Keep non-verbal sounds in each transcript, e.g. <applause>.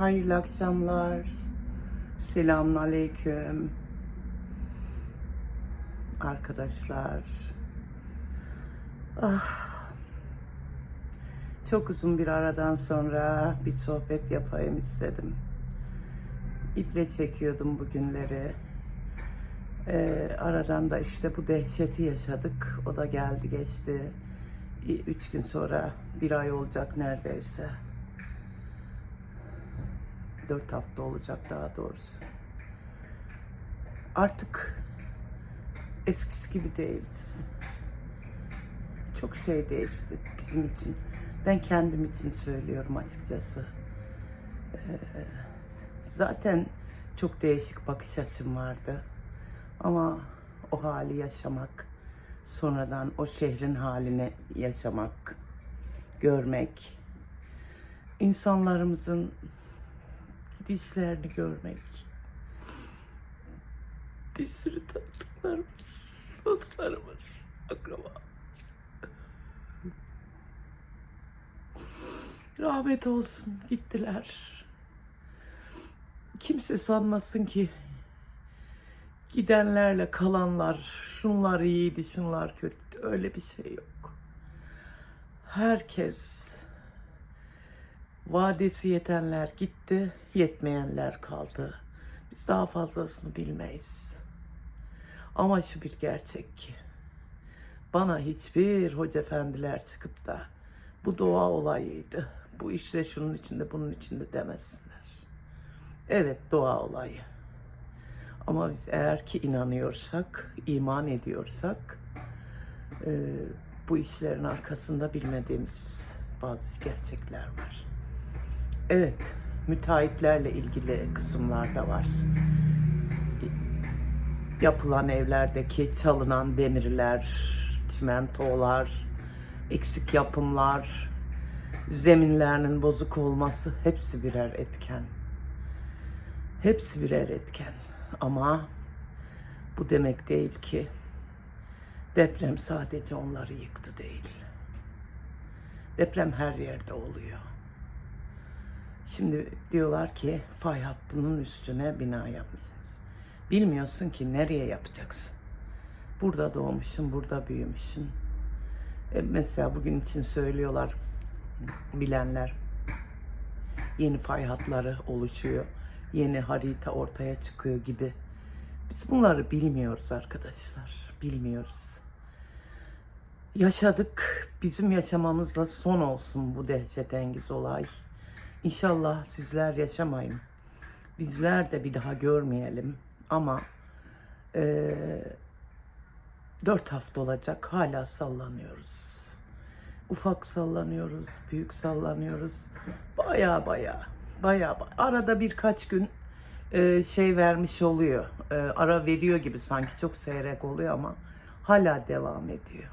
Hayırlı akşamlar. Selamun aleyküm. Arkadaşlar. Ah. Çok uzun bir aradan sonra bir sohbet yapayım istedim. İple çekiyordum bugünleri. Ee, aradan da işte bu dehşeti yaşadık. O da geldi geçti. Üç gün sonra bir ay olacak neredeyse. Dört hafta olacak daha doğrusu. Artık eskisi gibi değiliz. Çok şey değişti bizim için. Ben kendim için söylüyorum açıkçası. Ee, zaten çok değişik bakış açım vardı. Ama o hali yaşamak, sonradan o şehrin halini yaşamak, görmek, insanlarımızın gidişlerini görmek, bir sürü tanıdıklarımız, dostlarımız, akrabamız. Rahmet olsun gittiler. Kimse sanmasın ki gidenlerle kalanlar, şunlar iyiydi, şunlar kötü. Öyle bir şey yok. Herkes vadesi yetenler gitti, yetmeyenler kaldı. Biz daha fazlasını bilmeyiz. Ama şu bir gerçek ki bana hiçbir hoca efendiler çıkıp da bu doğa olayıydı. Bu işte şunun içinde bunun içinde demesinler. Evet doğa olayı. Ama biz eğer ki inanıyorsak, iman ediyorsak e, bu işlerin arkasında bilmediğimiz bazı gerçekler var. Evet, müteahhitlerle ilgili kısımlar da var. Yapılan evlerdeki çalınan demirler, çimentolar, eksik yapımlar, zeminlerinin bozuk olması hepsi birer etken. Hepsi birer etken. Ama bu demek değil ki deprem sadece onları yıktı değil. Deprem her yerde oluyor. Şimdi diyorlar ki fay hattının üstüne bina yapmışsınız. Bilmiyorsun ki nereye yapacaksın. Burada doğmuşsun, burada büyümüşsün. E, mesela bugün için söylüyorlar bilenler. Yeni fay hatları oluşuyor. Yeni harita ortaya çıkıyor gibi. Biz bunları bilmiyoruz arkadaşlar. Bilmiyoruz. Yaşadık. Bizim yaşamamızla son olsun bu dehşetengiz olay. İnşallah sizler yaşamayın. Bizler de bir daha görmeyelim. Ama eee dört hafta olacak hala sallanıyoruz. Ufak sallanıyoruz, büyük sallanıyoruz. Baya, baya baya. Arada birkaç gün e, şey vermiş oluyor. E, ara veriyor gibi sanki çok seyrek oluyor ama hala devam ediyor.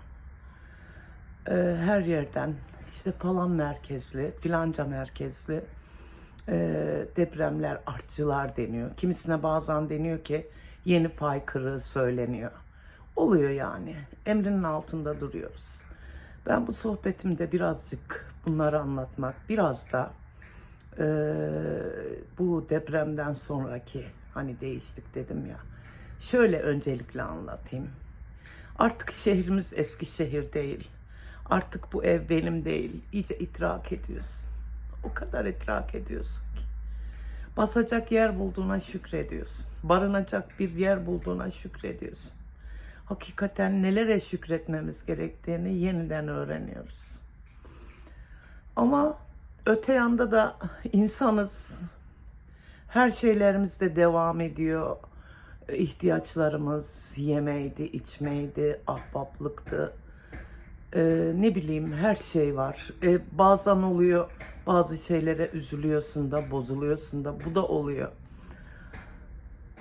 E, her yerden işte falan merkezli, filanca merkezli e, depremler, artçılar deniyor. Kimisine bazen deniyor ki yeni fay kırığı söyleniyor. Oluyor yani. Emrinin altında duruyoruz. Ben bu sohbetimde birazcık bunları anlatmak, biraz da e, bu depremden sonraki hani değiştik dedim ya. Şöyle öncelikle anlatayım. Artık şehrimiz eski şehir değil. Artık bu ev benim değil. İyice idrak ediyorsun. O kadar idrak ediyorsun ki. Basacak yer bulduğuna şükrediyorsun. Barınacak bir yer bulduğuna şükrediyorsun. Hakikaten nelere şükretmemiz gerektiğini yeniden öğreniyoruz. Ama öte yanda da insanız. Her şeylerimiz de devam ediyor. İhtiyaçlarımız yemeydi, içmeydi, ahbaplıktı. Ee, ne bileyim her şey var. Ee, bazen oluyor bazı şeylere üzülüyorsun da bozuluyorsun da bu da oluyor.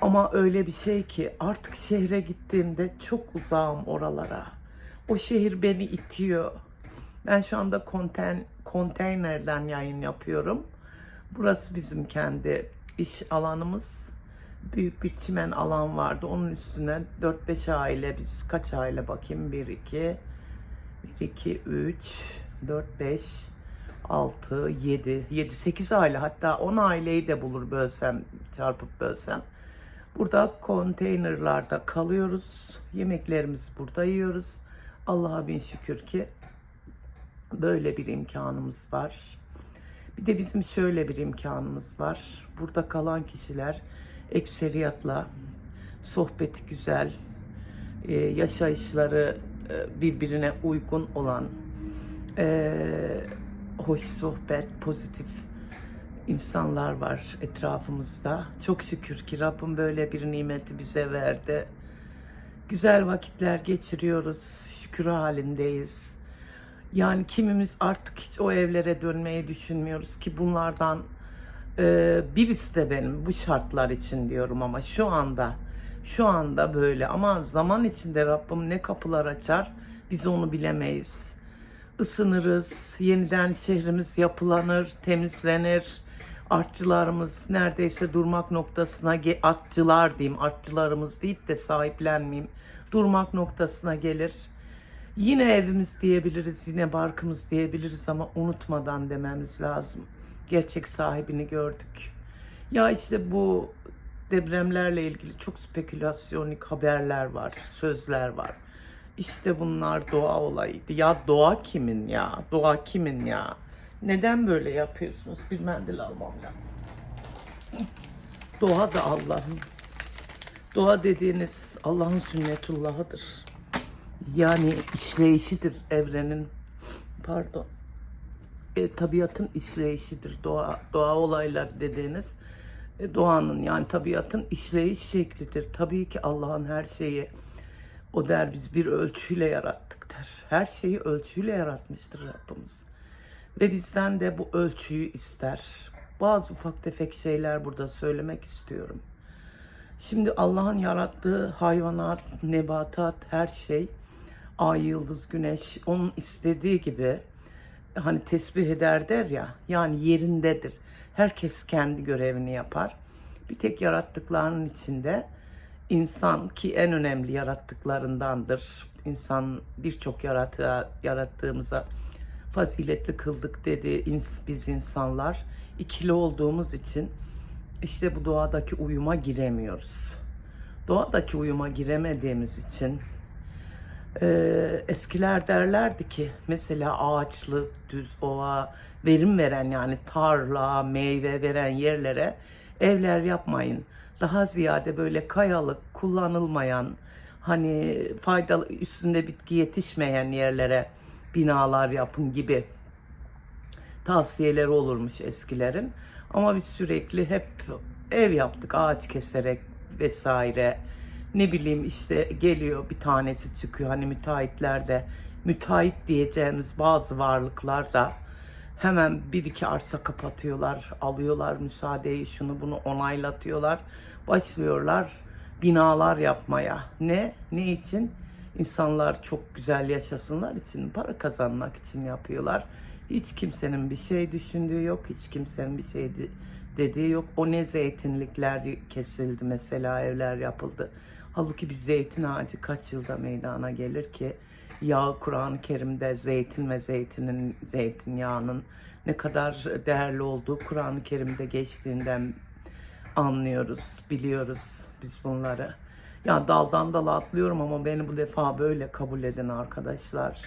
Ama öyle bir şey ki artık şehre gittiğimde çok uzağım oralara. O şehir beni itiyor. Ben şu anda konten, konteynerden yayın yapıyorum. Burası bizim kendi iş alanımız. Büyük bir çimen alan vardı. Onun üstüne 4-5 aile, biz kaç aile bakayım? 1, 2, 1, 2, 3, 4, 5, 6, 7, 7, 8 aile hatta 10 aileyi de bulur bölsem, çarpıp bölsem. Burada konteynerlarda kalıyoruz. Yemeklerimizi burada yiyoruz. Allah'a bin şükür ki böyle bir imkanımız var. Bir de bizim şöyle bir imkanımız var. Burada kalan kişiler ekseriyatla sohbeti güzel, e, yaşayışları birbirine uygun olan, e, hoş sohbet, pozitif insanlar var etrafımızda. Çok şükür ki Rabbim böyle bir nimeti bize verdi. Güzel vakitler geçiriyoruz, şükür halindeyiz. Yani kimimiz artık hiç o evlere dönmeyi düşünmüyoruz ki bunlardan e, birisi de benim bu şartlar için diyorum ama şu anda şu anda böyle ama zaman içinde Rabbim ne kapılar açar biz onu bilemeyiz. Isınırız, yeniden şehrimiz yapılanır, temizlenir. Artçılarımız neredeyse durmak noktasına, artçılar diyeyim, artçılarımız deyip de sahiplenmeyeyim, durmak noktasına gelir. Yine evimiz diyebiliriz, yine barkımız diyebiliriz ama unutmadan dememiz lazım. Gerçek sahibini gördük. Ya işte bu depremlerle ilgili çok spekülasyonik haberler var, sözler var. İşte bunlar doğa olayıydı. Ya doğa kimin ya? Doğa kimin ya? Neden böyle yapıyorsunuz? Bir mendil almam lazım. Doğa da Allah'ın. Doğa dediğiniz Allah'ın sünnetullahıdır. Yani işleyişidir evrenin. Pardon. E, tabiatın işleyişidir. Doğa, doğa olaylar dediğiniz doğanın yani tabiatın işleyiş şeklidir. Tabii ki Allah'ın her şeyi o der biz bir ölçüyle yarattık der. Her şeyi ölçüyle yaratmıştır Rabbimiz. Ve bizden de bu ölçüyü ister. Bazı ufak tefek şeyler burada söylemek istiyorum. Şimdi Allah'ın yarattığı hayvanat, nebatat, her şey, ay, yıldız, güneş onun istediği gibi hani tesbih eder der ya, yani yerindedir. Herkes kendi görevini yapar. Bir tek yarattıklarının içinde insan ki en önemli yarattıklarındandır. İnsan birçok yaratığa, yarattığımıza faziletli kıldık dedi biz insanlar. İkili olduğumuz için işte bu doğadaki uyuma giremiyoruz. Doğadaki uyuma giremediğimiz için e, eskiler derlerdi ki mesela ağaçlı, düz ova, verim veren yani tarla, meyve veren yerlere evler yapmayın. Daha ziyade böyle kayalık, kullanılmayan, hani faydalı üstünde bitki yetişmeyen yerlere binalar yapın gibi tavsiyeleri olurmuş eskilerin. Ama biz sürekli hep ev yaptık ağaç keserek vesaire. Ne bileyim işte geliyor bir tanesi çıkıyor hani müteahhitlerde müteahhit diyeceğimiz bazı varlıklar da hemen bir iki arsa kapatıyorlar, alıyorlar müsaadeyi şunu bunu onaylatıyorlar. Başlıyorlar binalar yapmaya. Ne? Ne için? İnsanlar çok güzel yaşasınlar için, para kazanmak için yapıyorlar. Hiç kimsenin bir şey düşündüğü yok, hiç kimsenin bir şey de- dediği yok. O ne zeytinlikler kesildi mesela, evler yapıldı. Halbuki bir zeytin ağacı kaç yılda meydana gelir ki? Yağ Kur'an-ı Kerim'de zeytin ve zeytinin, zeytinyağının ne kadar değerli olduğu Kur'an-ı Kerim'de geçtiğinden anlıyoruz, biliyoruz biz bunları. Ya daldan dala atlıyorum ama beni bu defa böyle kabul edin arkadaşlar.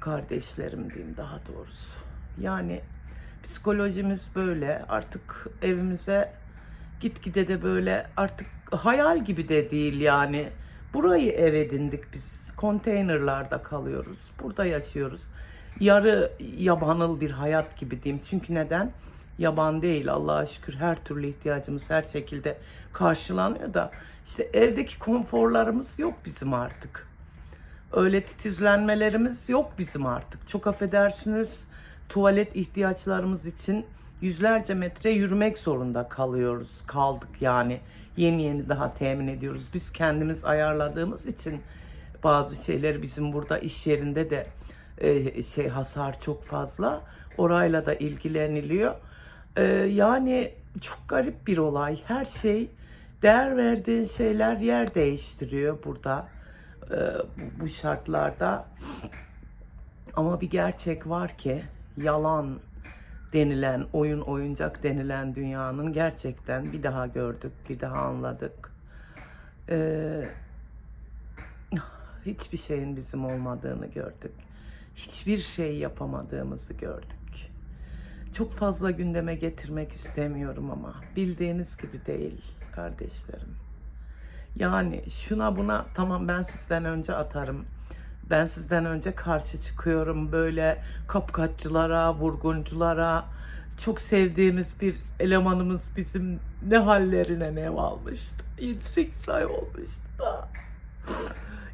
Kardeşlerim diyeyim daha doğrusu. Yani psikolojimiz böyle artık evimize gitgide de böyle artık hayal gibi de değil yani. Burayı ev edindik biz. Konteynerlarda kalıyoruz. Burada yaşıyoruz. Yarı yabanıl bir hayat gibi diyeyim. Çünkü neden? Yaban değil Allah'a şükür her türlü ihtiyacımız her şekilde karşılanıyor da işte evdeki konforlarımız yok bizim artık. Öyle titizlenmelerimiz yok bizim artık. Çok affedersiniz tuvalet ihtiyaçlarımız için yüzlerce metre yürümek zorunda kalıyoruz. Kaldık yani. Yeni yeni daha temin ediyoruz. Biz kendimiz ayarladığımız için bazı şeyleri bizim burada iş yerinde de e, şey hasar çok fazla. Orayla da ilgileniliyor. E, yani çok garip bir olay. Her şey değer verdiğin şeyler yer değiştiriyor burada e, bu şartlarda. Ama bir gerçek var ki yalan denilen, oyun oyuncak denilen dünyanın gerçekten bir daha gördük, bir daha anladık. Ee, hiçbir şeyin bizim olmadığını gördük. Hiçbir şey yapamadığımızı gördük. Çok fazla gündeme getirmek istemiyorum ama bildiğiniz gibi değil kardeşlerim. Yani şuna buna tamam ben sizden önce atarım. Ben sizden önce karşı çıkıyorum böyle kapkaççılara, vurgunculara. Çok sevdiğimiz bir elemanımız bizim ne hallerine ne almıştı. 7-8 ay olmuştu da.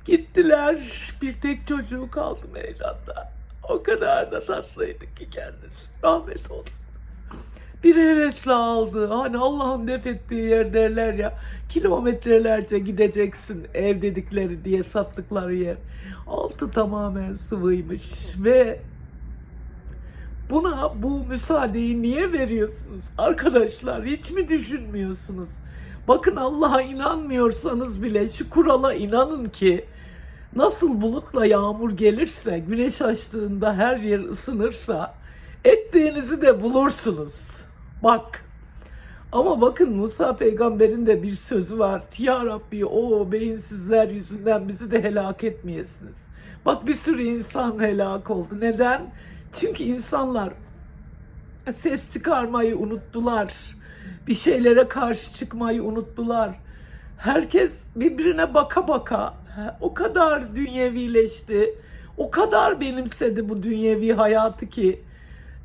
Gittiler. Bir tek çocuğu kaldı meydanda. O kadar da tatlıydı ki kendisi. Rahmet olsun. Bir hevesle aldı. Hani Allah'ın nefettiği yer derler ya. Kilometrelerce gideceksin ev dedikleri diye sattıkları yer. Altı tamamen sıvıymış ve buna bu müsaadeyi niye veriyorsunuz? Arkadaşlar hiç mi düşünmüyorsunuz? Bakın Allah'a inanmıyorsanız bile şu kurala inanın ki nasıl bulutla yağmur gelirse, güneş açtığında her yer ısınırsa ettiğinizi de bulursunuz. Bak. Ama bakın Musa peygamberin de bir sözü var. Ya Rabbi o beyinsizler yüzünden bizi de helak etmeyesiniz. Bak bir sürü insan helak oldu. Neden? Çünkü insanlar ses çıkarmayı unuttular. Bir şeylere karşı çıkmayı unuttular. Herkes birbirine baka baka o kadar dünyevileşti. O kadar benimsedi bu dünyevi hayatı ki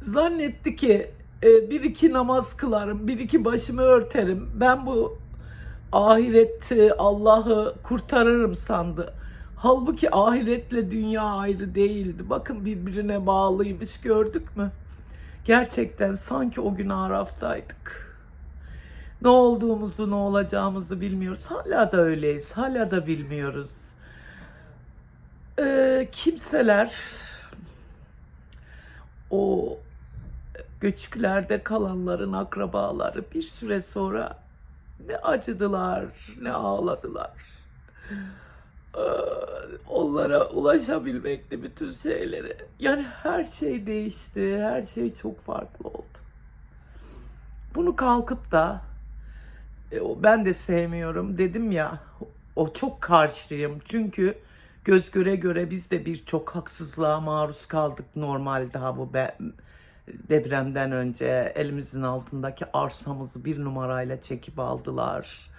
zannetti ki e, bir iki namaz kılarım, bir iki başımı örterim. Ben bu ahireti Allah'ı kurtarırım sandı. Halbuki ahiretle dünya ayrı değildi. Bakın birbirine bağlıymış gördük mü? Gerçekten sanki o gün Araf'taydık. Ne olduğumuzu, ne olacağımızı bilmiyoruz. Hala da öyleyiz. Hala da bilmiyoruz. Ee, kimseler o göçüklerde kalanların akrabaları bir süre sonra ne acıdılar, ne ağladılar. Ee, onlara ulaşabilmekti bütün şeylere. Yani her şey değişti, her şey çok farklı oldu. Bunu kalkıp da e, ben de sevmiyorum dedim ya o çok karşıyım çünkü göz göre göre biz de birçok haksızlığa maruz kaldık normal daha bu be- depremden önce elimizin altındaki arsamızı bir numarayla çekip aldılar.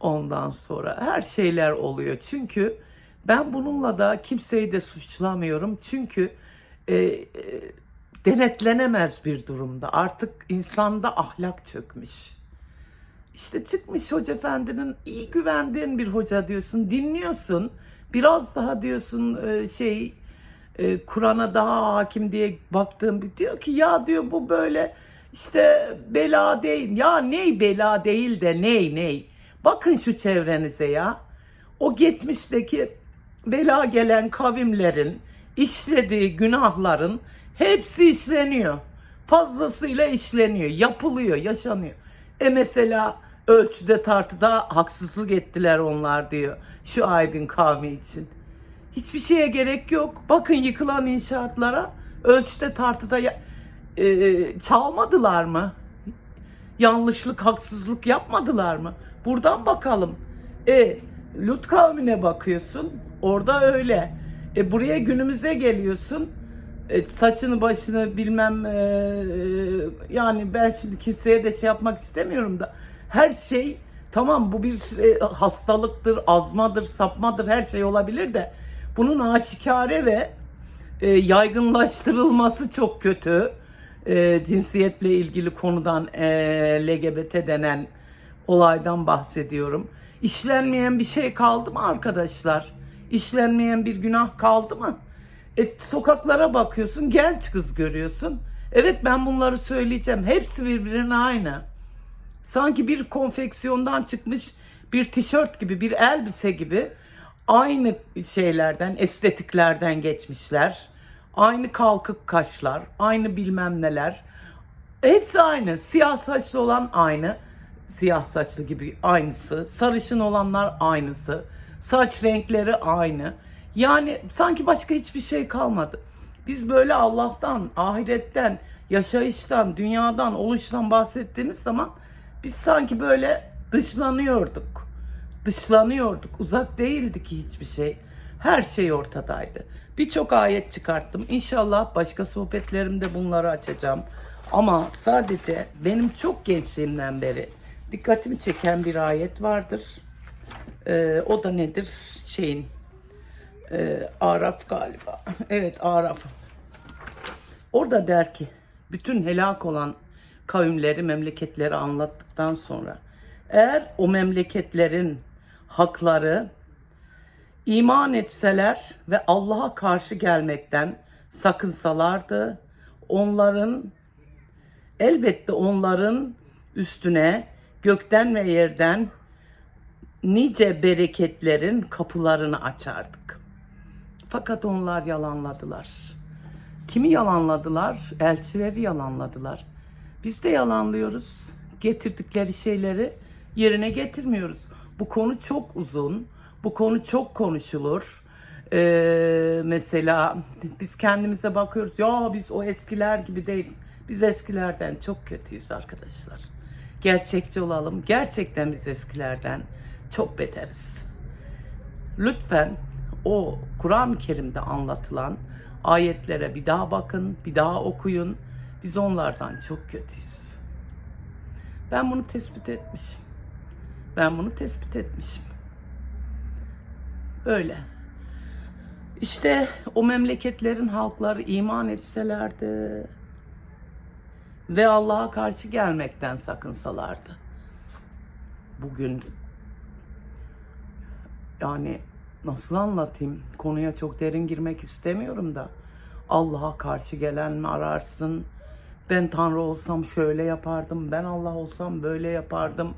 Ondan sonra her şeyler oluyor. Çünkü ben bununla da kimseyi de suçlamıyorum. Çünkü e, e, denetlenemez bir durumda. Artık insanda ahlak çökmüş. İşte çıkmış hoca efendinin iyi güvendiğin bir hoca diyorsun, dinliyorsun. Biraz daha diyorsun e, şey e, Kur'an'a daha hakim diye baktığım diyor ki ya diyor bu böyle işte bela değil. Ya ney bela değil de ney ney. Bakın şu çevrenize ya. O geçmişteki bela gelen kavimlerin işlediği günahların hepsi işleniyor. Fazlasıyla işleniyor, yapılıyor, yaşanıyor. E mesela ölçüde tartıda haksızlık ettiler onlar diyor şu aydın kavmi için. Hiçbir şeye gerek yok. Bakın yıkılan inşaatlara ölçüde tartıda ya- e, çalmadılar mı? Yanlışlık, haksızlık yapmadılar mı? Buradan bakalım. E Lut kavmine bakıyorsun. Orada öyle. E buraya günümüze geliyorsun. E, saçını başını bilmem e, e, yani ben şimdi kimseye de şey yapmak istemiyorum da her şey tamam bu bir e, hastalıktır, azmadır, sapmadır her şey olabilir de bunun aşikare ve e, yaygınlaştırılması çok kötü. E, cinsiyetle ilgili konudan e, LGBT denen olaydan bahsediyorum. İşlenmeyen bir şey kaldı mı arkadaşlar? İşlenmeyen bir günah kaldı mı? E, sokaklara bakıyorsun, genç kız görüyorsun. Evet ben bunları söyleyeceğim. Hepsi birbirine aynı. Sanki bir konfeksiyondan çıkmış bir tişört gibi, bir elbise gibi aynı şeylerden, estetiklerden geçmişler. Aynı kalkık kaşlar, aynı bilmem neler. Hepsi aynı. Siyah saçlı olan aynı. Siyah saçlı gibi aynısı. Sarışın olanlar aynısı. Saç renkleri aynı. Yani sanki başka hiçbir şey kalmadı. Biz böyle Allah'tan, ahiretten, yaşayıştan, dünyadan, oluştan bahsettiğimiz zaman biz sanki böyle dışlanıyorduk. Dışlanıyorduk. Uzak değildi ki hiçbir şey. Her şey ortadaydı. Birçok ayet çıkarttım. İnşallah başka sohbetlerimde bunları açacağım. Ama sadece benim çok gençliğimden beri dikkatimi çeken bir ayet vardır. Ee, o da nedir? Şeyin e, Araf galiba. <laughs> Evet Araf. Orada der ki bütün helak olan kavimleri, memleketleri anlattıktan sonra eğer o memleketlerin hakları iman etseler ve Allah'a karşı gelmekten sakınsalardı onların elbette onların üstüne gökten ve yerden nice bereketlerin kapılarını açardık. Fakat onlar yalanladılar. Kimi yalanladılar? Elçileri yalanladılar. Biz de yalanlıyoruz. Getirdikleri şeyleri yerine getirmiyoruz. Bu konu çok uzun. Bu konu çok konuşulur. Ee, mesela biz kendimize bakıyoruz. Ya biz o eskiler gibi değiliz. Biz eskilerden çok kötüyüz arkadaşlar. Gerçekçi olalım. Gerçekten biz eskilerden çok beteriz. Lütfen o Kur'an-ı Kerim'de anlatılan ayetlere bir daha bakın, bir daha okuyun. Biz onlardan çok kötüyüz. Ben bunu tespit etmişim. Ben bunu tespit etmişim. Öyle. İşte o memleketlerin halkları iman etselerdi ve Allah'a karşı gelmekten sakınsalardı. Bugün yani nasıl anlatayım? Konuya çok derin girmek istemiyorum da. Allah'a karşı gelen mi ararsın? Ben Tanrı olsam şöyle yapardım. Ben Allah olsam böyle yapardım.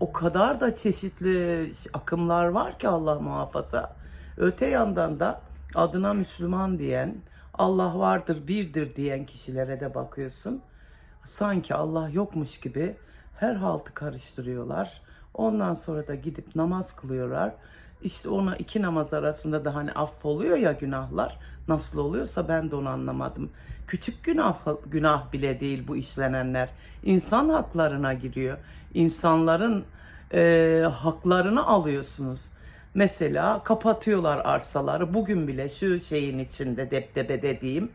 O kadar da çeşitli akımlar var ki Allah muhafaza. Öte yandan da adına Müslüman diyen, Allah vardır, birdir diyen kişilere de bakıyorsun. Sanki Allah yokmuş gibi her haltı karıştırıyorlar. Ondan sonra da gidip namaz kılıyorlar. İşte ona iki namaz arasında da hani affoluyor ya günahlar. Nasıl oluyorsa ben de onu anlamadım. Küçük günah günah bile değil bu işlenenler. İnsan haklarına giriyor. İnsanların e, haklarını alıyorsunuz. Mesela kapatıyorlar arsaları. Bugün bile şu şeyin içinde deptebe dediğim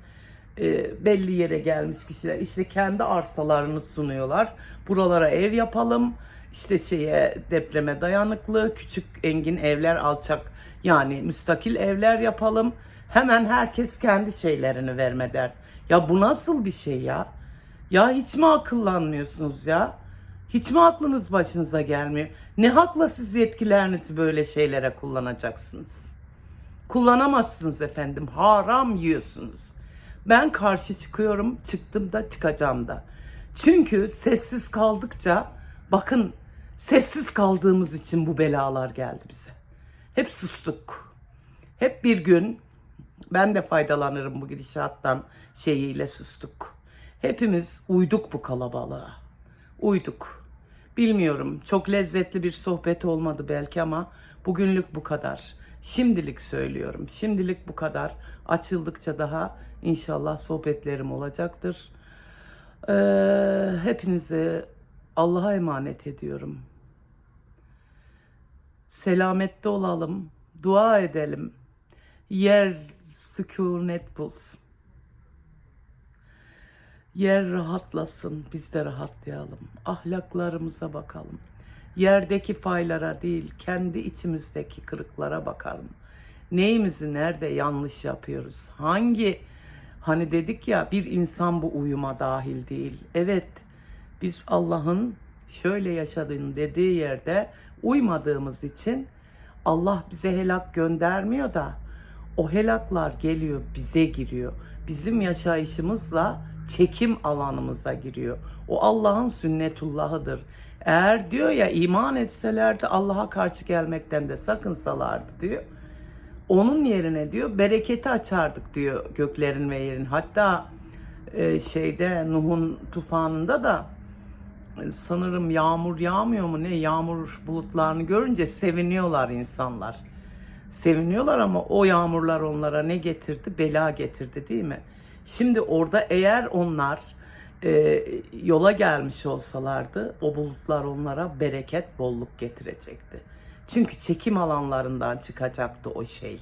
e, belli yere gelmiş kişiler işte kendi arsalarını sunuyorlar. Buralara ev yapalım. İşte şeye depreme dayanıklı küçük engin evler alçak yani müstakil evler yapalım. Hemen herkes kendi şeylerini verme der. Ya bu nasıl bir şey ya? Ya hiç mi akıllanmıyorsunuz ya? Hiç mi aklınız başınıza gelmiyor? Ne hakla siz yetkilerinizi böyle şeylere kullanacaksınız? Kullanamazsınız efendim. Haram yiyorsunuz. Ben karşı çıkıyorum, çıktım da çıkacağım da. Çünkü sessiz kaldıkça bakın sessiz kaldığımız için bu belalar geldi bize. Hep sustuk. Hep bir gün ben de faydalanırım bu gidişattan şeyiyle sustuk. Hepimiz uyduk bu kalabalığa. Uyduk. Bilmiyorum çok lezzetli bir sohbet olmadı belki ama bugünlük bu kadar. Şimdilik söylüyorum. Şimdilik bu kadar. Açıldıkça daha inşallah sohbetlerim olacaktır. Ee, hepinizi Allah'a emanet ediyorum. Selamette olalım. Dua edelim. Yer sükunet bulsun. Yer rahatlasın, biz de rahatlayalım. Ahlaklarımıza bakalım. Yerdeki faylara değil, kendi içimizdeki kırıklara bakalım. Neyimizi nerede yanlış yapıyoruz? Hangi hani dedik ya bir insan bu uyuma dahil değil. Evet, biz Allah'ın şöyle yaşadığını dediği yerde uymadığımız için Allah bize helak göndermiyor da o helaklar geliyor bize giriyor. Bizim yaşayışımızla çekim alanımıza giriyor. O Allah'ın sünnetullahıdır. Eğer diyor ya iman etselerdi Allah'a karşı gelmekten de sakınsalardı diyor. Onun yerine diyor bereketi açardık diyor göklerin ve yerin. Hatta e, şeyde Nuh'un tufanında da sanırım yağmur yağmıyor mu ne yağmur bulutlarını görünce seviniyorlar insanlar. seviniyorlar ama o yağmurlar onlara ne getirdi? Bela getirdi değil mi? Şimdi orada eğer onlar e, yola gelmiş olsalardı o bulutlar onlara bereket, bolluk getirecekti. Çünkü çekim alanlarından çıkacaktı o şey.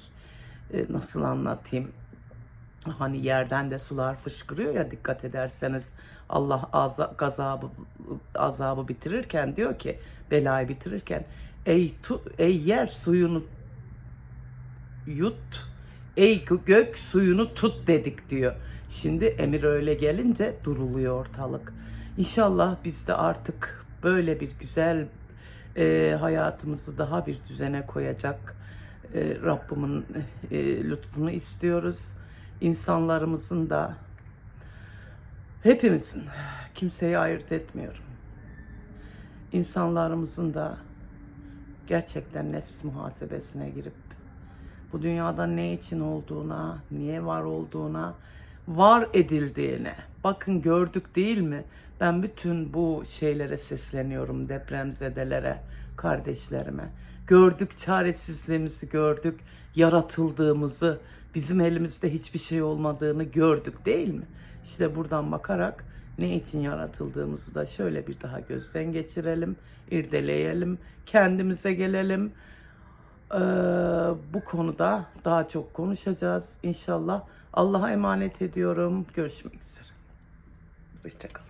E, nasıl anlatayım? Hani yerden de sular fışkırıyor ya dikkat ederseniz Allah aza- gazabı azabı bitirirken diyor ki belayı bitirirken ey tu, ey yer suyunu yut ey gö- gök suyunu tut dedik diyor. Şimdi emir öyle gelince duruluyor ortalık. İnşallah biz de artık böyle bir güzel e, hayatımızı daha bir düzene koyacak e, Rabbimin e, lütfunu istiyoruz. İnsanlarımızın da hepimizin kimseyi ayırt etmiyorum. İnsanlarımızın da gerçekten nefs muhasebesine girip bu dünyada ne için olduğuna, niye var olduğuna, var edildiğine. Bakın gördük değil mi? Ben bütün bu şeylere sesleniyorum depremzedelere, kardeşlerime. Gördük çaresizliğimizi gördük, yaratıldığımızı, bizim elimizde hiçbir şey olmadığını gördük değil mi? İşte buradan bakarak ne için yaratıldığımızı da şöyle bir daha gözden geçirelim, irdeleyelim, kendimize gelelim. Ee, bu konuda daha çok konuşacağız inşallah. Allah'a emanet ediyorum. Görüşmek üzere. Hoşçakalın.